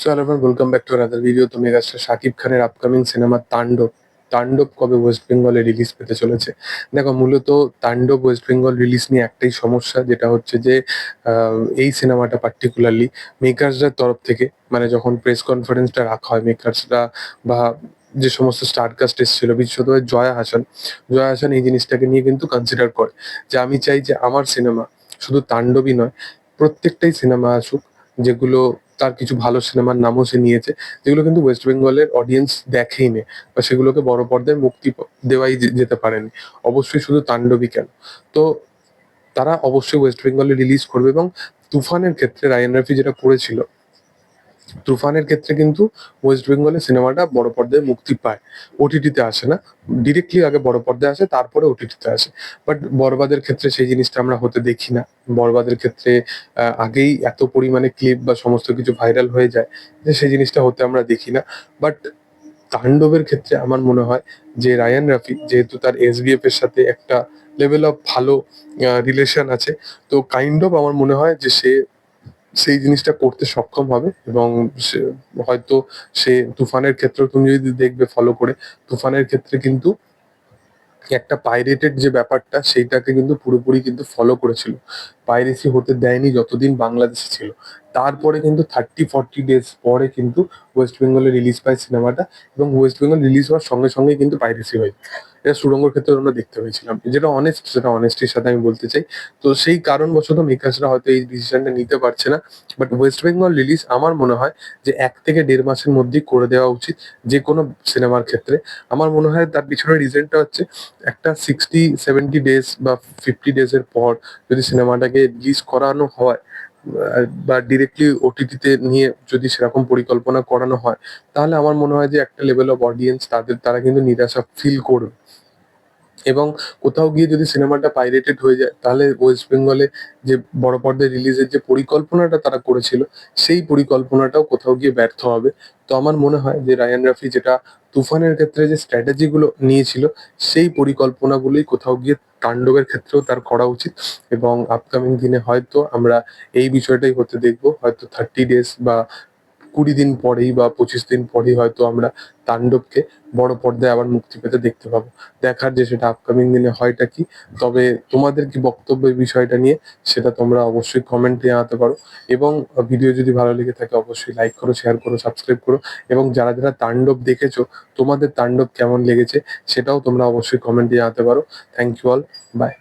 So friend welcome back to another video তো megastar Shakib খানের upcoming cinema তাণ্ডব। তাণ্ডব কবে ওয়েস্ট বেঙ্গলে রিলিজ পেতে চলেছে? দেখো, মূলত তাণ্ডব ওয়েস্ট বেঙ্গল রিলিজ নিয়ে একটাই সমস্যা, যেটা হচ্ছে যে এই সিনেমাটা পার্টিকুলারলি মেকার্সদের তরফ থেকে মানে যখন প্রেস কনফারেন্সটা রাখা হয় মেকার্সরা বা যে সমস্ত স্টারকাস্ট এসেছিল, বিশেষত জয়া হাসান জয়া হাসান এই জিনিসটাকে নিয়ে কিন্তু কনসিডার করে যে, আমি চাই যে আমার সিনেমা শুধু তাণ্ডবই নয়, প্রত্যেকটাই সিনেমা আসুক, যেগুলো তার কিছু ভালো সিনেমার নামও সে নিয়েছে, যেগুলো কিন্তু ওয়েস্ট বেঙ্গলের অডিয়েন্স দেখেই নে বা সেগুলোকে বড় পর্দায় মুক্তি দেওয়াই যেতে পারেনি। অবশ্যই শুধু তাণ্ডবই কেন? তো তারা অবশ্যই ওয়েস্ট বেঙ্গলে রিলিজ করবে এবং তুফানের ক্ষেত্রে রায়ান রাফি যেটা করেছিল তুফানের ক্ষেত্রে কিন্তু ওয়েস্ট বেঙ্গলে সিনেমাটা বড় পর্দায় মুক্তি পায়। ওটিটিতে আসে না। ডিরেক্টলি আগে বড় পর্দায় আসে, তারপরে ওটিটিতে আসে। বাট বরবাদের ক্ষেত্রে সেই জিনিসটা আমরা হতে দেখি না। বরবাদের ক্ষেত্রে আগেই এত পরিমাণে ক্লিপ বা সমস্ত কিছু ভাইরাল হয়ে যায় যে সেই জিনিসটা হতে আমরা দেখি না। বাট তাণ্ডবের ক্ষেত্রে আমার মনে হয় যে রায়ান রাফি, যেহেতু তার এসবিএফ এর সাথে একটা লেভেল অফ ভালো রিলেশন আছে, তো কাইন্ড অফ আমার মনে হয় যে সে সেই জিনিসটা করতে সক্ষম হবে এবং হয়তো সে তুফানের ক্ষেত্রে তুমি যদি দেখবে ফলো করে, তুফানের ক্ষেত্রে কিন্তু একটা পাইরেটেড যে ব্যাপারটা সেইটাকে কিন্তু পুরোপুরি কিন্তু ফলো করেছিল। পাইরেসি হতে দেয়নি যতদিন বাংলাদেশে ছিল। তারপরে কিন্তু থার্টি ফর্টি ডেজ পরে কিন্তু ওয়েস্ট বেঙ্গলে রিলিজ পায় সিনেমাটা এবং ওয়েস্ট বেঙ্গল রিলিজ হওয়ার সঙ্গে সঙ্গে কিন্তু পাইরেসি হয়। এটা সুরঙ্গর ক্ষেত্রে আমরা দেখতে পেয়েছিলাম। যেটা অনেস্ট সেটা অনেস্টির সাথে আমি বলতে চাই। তো সেই কারণবশত মেকার্সরা হয়তো এই ডিসিশনটা নিতে পারছে না। বাট ওয়েস্ট বেঙ্গল রিলিজ আমার মনে হয় যে এক থেকে দেড় মাসের মধ্যেই করে দেওয়া উচিত যে কোনো সিনেমার ক্ষেত্রে। আমার মনে হয় তার পিছনে রিজনটা হচ্ছে একটা সিক্সটি সেভেন্টি ডেজ বা ফিফটি ডেজের পর যদি সিনেমাটাকে রিলিজ করানো হয়, বা ডিরেক্টলি ওটিটিতে নিয়ে যদি সেরকম পরিকল্পনা করানো হয়, তাহলে আমার মনে হয় যে একটা লেভেল অফ অডিয়েন্স তাদের, তারা কিন্তু নিরাশা ফিল করবে। এবং কোথাও গিয়ে যদি সিনেমাটা পাইরেটেড হয়ে যায়, তাহলে ওয়েস্ট বেঙ্গলে যে বড় পর্দায় রিলিজের যে পরিকল্পনাটা তারা করেছিল, সেই পরিকল্পনাটাও কোথাও গিয়ে ব্যর্থ হবে। তো আমার মনে হয় যে রায়ান রাফি যেটা তুফানের ক্ষেত্রে যে স্ট্র্যাটেজি গুলো নিয়েছিল, সেই পরিকল্পনাগুলোই কোথাও গিয়ে তাণ্ডবের ক্ষেত্রেও তার করা উচিত এবং আপকামিং দিনে হয়তো আমরা এই বিষয়টাই হতে দেখব, হয়তো থার্টি ডেজ বা কুড়ি দিন পরেই বা পঁচিশ দিন পরেই হয়তো আমরা তাণ্ডবকে বড় পর্দায় আবার মুক্তি পেতে দেখতে পাবো। দেখার যে সেটা আপকামিং দিনে হয়টা কি? তবে তোমাদের কি বক্তব্য এই বিষয়টা নিয়ে সেটা তোমরা অবশ্যই কমেন্টে জানাতে পারো। এবং ভিডিও যদি ভালো লেগে থাকে অবশ্যই লাইক করো শেয়ার করো সাবস্ক্রাইব করো এবং যারা যারা তাণ্ডব দেখেছ, তোমাদের তাণ্ডব কেমন লেগেছে সেটাও তোমরা অবশ্যই কমেন্টে জানাতে পারো। Thank you all by